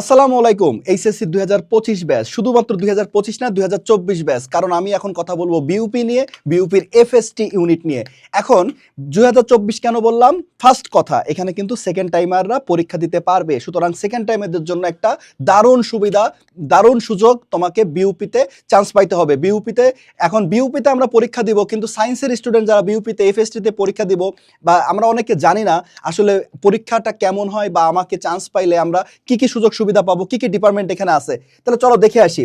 আসসালামু আলাইকুম, এইচএসসি দুই হাজার পঁচিশ ব্যাচ, শুধুমাত্র দুই হাজার পঁচিশ না, দুই হাজার চব্বিশ ব্যাচ, কারণ আমি এখন কথা বলব বিউপি নিয়ে বিউপির এফএসটি ইউনিট নিয়ে। এখন দুই হাজার চব্বিশ কেন বললাম? ফার্স্ট কথা, এখানে কিন্তু সেকেন্ড টাইমাররা পরীক্ষা দিতে পারবে। সুতরাং সেকেন্ড টাইমারদের জন্য একটা দারুণ সুবিধা, দারুণ সুযোগ তোমাকে বিউপিতে চান্স পাইতে হবে। বিউপিতে এখন বিউপিতে আমরা পরীক্ষা দিব, কিন্তু সায়েন্সের স্টুডেন্ট যারা বিউপিতে এফএসটিতে পরীক্ষা দিব, বা আমরা অনেকে জানি না আসলে পরীক্ষাটা কেমন হয় বা আমাকে চান্স পাইলে আমরা কি কি সুযোগ সুবিধা পাবো? কি কি ডিপার্টমেন্ট এখানে আছে? তাহলে চলো দেখে আসি।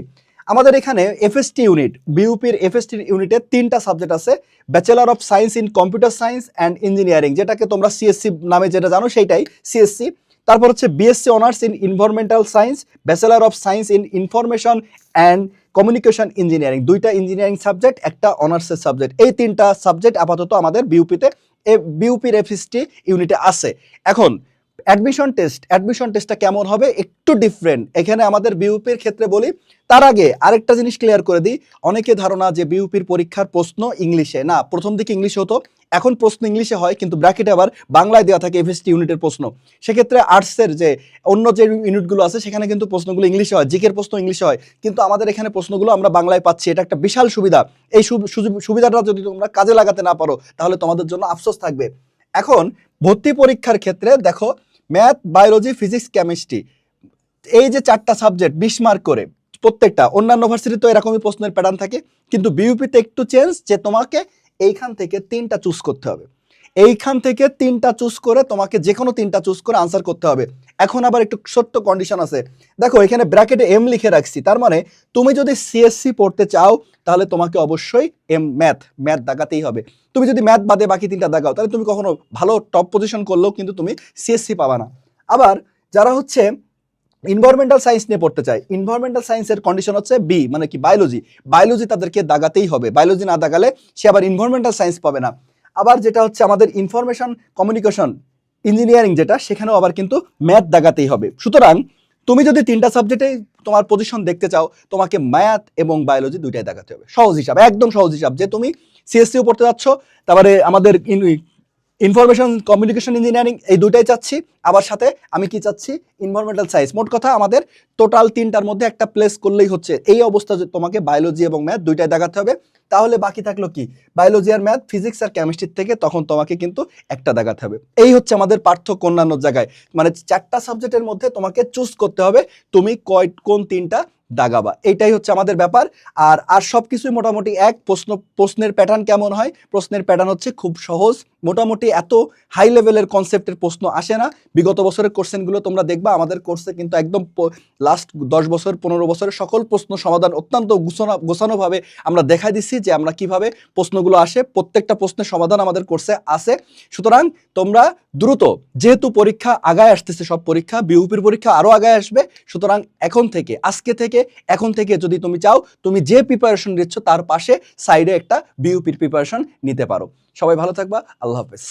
আমাদের এখানে এফএসটি ইউনিট বিউপির এফএসটি ইউনিটে তিনটা সাবজেক্ট আছে। Bachelor of science in computer science and engineering যেটাকে তোমরা সিএসসি নামে যেটা জানো, সেইটাই সিএসসি তারপর হচ্ছে BSc honours in environmental science bachelor of science in information and communication engineering দুইটা ইঞ্জিনিয়ারিং সাবজেক্ট একটা অনার্সের সাবজেক্ট এই তিনটা সাবজেক্ট আপাতত আমাদের বিউপিতে বিউপির এফএসটি ইউনিটে আছে। এখন অ্যাডমিশন টেস্ট অ্যাডমিশন টেস্টটা কেমন হবে একটু ডিফারেন্ট এখানে আমাদের বিউপির ক্ষেত্রে বলি, তার আগে আরেকটা জিনিস ক্লিয়ার করে দিই, অনেকে ধারণা যে বিউপির পরীক্ষার প্রশ্ন ইংলিশে না, প্রথম দিকে ইংলিশে হতো, এখন প্রশ্ন ইংলিশে হয়, কিন্তু ব্র্যাকেটে আবার বাংলায় দেওয়া থাকে এফএসটি ইউনিটের প্রশ্ন। সেক্ষেত্রে আর্টসের যে অন্য যে ইউনিটগুলো আছে, সেখানে কিন্তু প্রশ্নগুলো ইংলিশে হয়, জিকের প্রশ্ন ইংলিশে হয়। কিন্তু আমাদের এখানে প্রশ্নগুলো আমরা বাংলায় পাচ্ছি, এটা একটা বিশাল সুবিধা। এই সুবিধাটা যদি তোমরা কাজে লাগাতে না পারো, তাহলে তোমাদের জন্য আফসোস থাকবে। এখন ভর্তি পরীক্ষার ক্ষেত্রে দেখো ম্যাথ, বায়োলজি, ফিজিক্স, কেমিস্ট্রি, এই যে চারটা সাবজেক্ট, বিশ মার্ক করে প্রত্যেকটা, অন্যান্য ভার্সিটি তো এরকমই প্রশ্নের প্যাটার্ন থাকে, কিন্তু বিউপিতে একটু চেঞ্জ যে তোমাকে এইখান থেকে তিনটা চুজ করতে হবে। এইখান থেকে তিনটা চুজ করে তোমাকে যে কোনো তিনটা চুজ করে আনসার করতে হবে। এখন আবার একটু ছোট্ট কন্ডিশন আছে। দেখো, এখানে ব্র্যাকেটে এম লিখে রাখছি। তার মানে তুমি যদি সিএসসি পড়তে চাও, তাহলে তোমাকে অবশ্যই এম ম্যাথ ম্যাথ দাগাতেই হবে। তুমি যদি ম্যাথ বাদে বাকি তিনটা দাগাও তাহলে তুমি কখনো ভালো টপ পজিশন করলেও কিন্তু তুমি সিএসসি পাবা না। আবার যারা হচ্ছে ইনভারমেন্টাল সায়েন্স নিয়ে পড়তে চায় ইনভারমেন্টাল সায়েন্সের কন্ডিশন হচ্ছে বি মানে কি? বায়োলজি বায়োলজি তাদেরকে দাগাতেই হবে। বায়োলজি না দাগালে সে আবার ইনভারমেন্টাল সায়েন্স পাবে না। আবার যেটা হচ্ছে আমাদের ইনফরমেশন কমিউনিকেশন ইঞ্জিনিয়ারিং যেটা, সেখানেও আবার কিন্তু ম্যাথ দাগাতেই হবে। সুতরাং তুমি যদি তিনটা সাবজেক্টে তোমার পজিশন দেখতে চাও, তোমাকে ম্যাথ এবং বায়োলজি দুইটাই দেখাতে হবে। সহজ হিসাব, একদম সহজ হিসাব যে তুমি সিএসসিও পড়তে যাচ্ছ, তারপরে আমাদের ইনফরমেশন কমিউনিকেশন ইঞ্জিনিয়ারিং এই দুইটাই চাচ্ছি। আবার সাথে আমি কি চাচ্ছি? ইনভারমেন্টাল সায়েন্স মোট কথা আমাদের টোটাল তিনটার মধ্যে একটা প্লেস করলেই হচ্ছে। এই অবস্থা তোমাকে বায়োলজি এবং ম্যাথ দুইটাই দেখাতে হবে। তাহলে বাকি থাকল কি? বায়োলজি আর ম্যাথ ফিজিক্স আর কেমিস্ট্রির থেকে তখন তোমাকে কিন্তু একটা দেখাতে হবে। এই হচ্ছে আমাদের পার্থক্য অন্যান্য জায়গায়। মানে চারটা সাবজেক্টের মধ্যে তোমাকে চুজ করতে হবে তুমি কয়, কোন তিনটা দাগাবা। এইটাই হচ্ছে আমাদের ব্যাপার। আর আর সব কিছুই মোটামুটি এক। প্রশ্ন, প্রশ্নের প্যাটার্ন কেমন হয়? প্রশ্নের প্যাটার্ন হচ্ছে খুব সহজ। মোটামুটি এত হাই লেভেলের কনসেপ্টের প্রশ্ন আসে না। বিগত বছরের কোশ্চেনগুলো তোমরা দেখবা। আমাদের কোর্সে কিন্তু একদম লাস্ট দশ বছর, পনেরো বছরের সকল প্রশ্ন সমাধান অত্যন্ত গুছানো, গোছানোভাবে আমরা দেখাই দিচ্ছি। যে আমরা কীভাবে প্রশ্নগুলো আসে, প্রত্যেকটা প্রশ্নের সমাধান আমাদের কোর্সে আছে। সুতরাং তোমরা দ্রুত, যেহেতু পরীক্ষা আগায় আসতেছে সব পরীক্ষা বিউপির পরীক্ষা আরও আগায় আসবে, সুতরাং এখন থেকে, আজকে থেকে, এখন থেকে যদি তুমি চাও, তুমি যে প্রিপারেশন নিচ্ছ তার পাশে সাইডে একটা বিউপির প্রিপারেশন নিতে পারো। সবাই ভালো থাকবা, আল্লাহ হাফেজ।